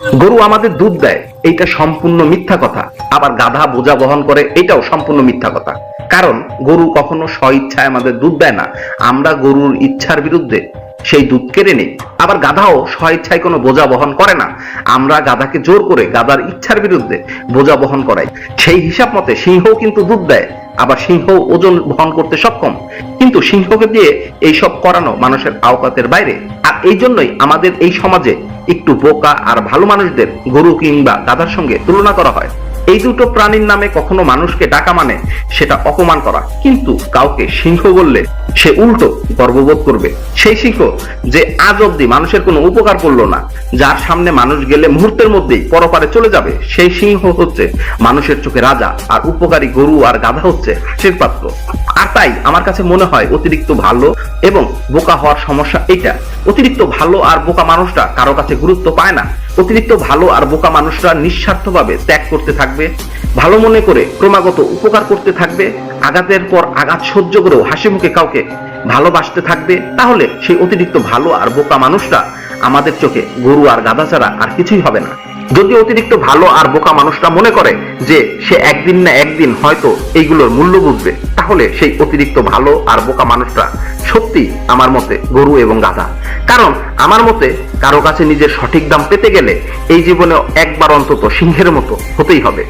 গরু আমাদের দুধ দেয়, এইটা সম্পূর্ণ মিথ্যা কথা। আবার গাধা বোঝা বহন করে এটাও সম্পূর্ণ মিথ্যা কথা। কারণ গরু কখনো স্ব ইচ্ছায় আমাদের দুধ দেয় না। আমরা গরুর ইচ্ছার বিরুদ্ধে সেই দুধ কেড়ে নেই। আবার গাধাও স্ব ইচ্ছায় কোনো বোঝা বহন করে না। আমরা গাধাকে জোর করে গাধার ইচ্ছার বিরুদ্ধে বোঝা বহন করাই। সেই হিসাব মতে সিংহ কিন্তু দুধ দেয়, আবার সিংহ ওজন বহন করতে সক্ষম। কিন্তু সিংহকে দিয়ে এইসব করানো মানুষের আওকাতের বাইরে এই জন্যই আমাদের এই সমাজে একটু বোকা আর ভালো মানুষদের গরু কিংবা গাধার সঙ্গে তুলনা করা হয়। এই দুটো প্রাণীর নামে কখনো মানুষকে ডাকা মানে সেটা অপমান করা। কিন্তু কাউকে সিংহ বললে সে উল্টো গর্ববোধ করবে। সেই সিংহ যে আজ অব্দি মানুষের কোনো উপকার করল না, যার সামনে মানুষ গেলে মুহূর্তের মধ্যেই পরপারে চলে যাবে, সেই সিংহ হচ্ছে মানুষের চোখে রাজা আর উপকারী গরু আর গাধা হচ্ছে হাসির পাত্র। তাই আমার কাছে মনে হয় অতিরিক্ত ভালো এবং বোকা হওয়ার সমস্যা এটা অতিরিক্ত ভালো আর বোকা মানুষটা কারও কাছে গুরুত্ব পায় না। অতিরিক্ত ভালো আর বোকা মানুষরা নিঃস্বার্থভাবে ত্যাগ করতে থাকবে, ভালো মনে করে ক্রমাগত উপকার করতে থাকবে, আঘাতের পর আঘাত সহ্য করেও হাসি মুখে কাউকে ভালোবাসতে থাকবে। তাহলে সেই অতিরিক্ত ভালো আর বোকা মানুষটা আমাদের চোখে গরু আর গাধা ছাড়া আর কিছুই হবে না। যদি অতিরিক্ত ভালো আর বোকা মানুষটা মনে করে যে সে একদিন না একদিন হয়তো এইগুলোর মূল্য বুঝবে, তাহলে সেই অতিরিক্ত ভালো আর বোকা মানুষটা সত্যি আমার মতে গরু এবং গাধা। কারণ আমার মতে কারও কাছে নিজের সঠিক দাম পেতে গেলে এই জীবনে একবার অন্তত সিংহের মতো হতেই হবে।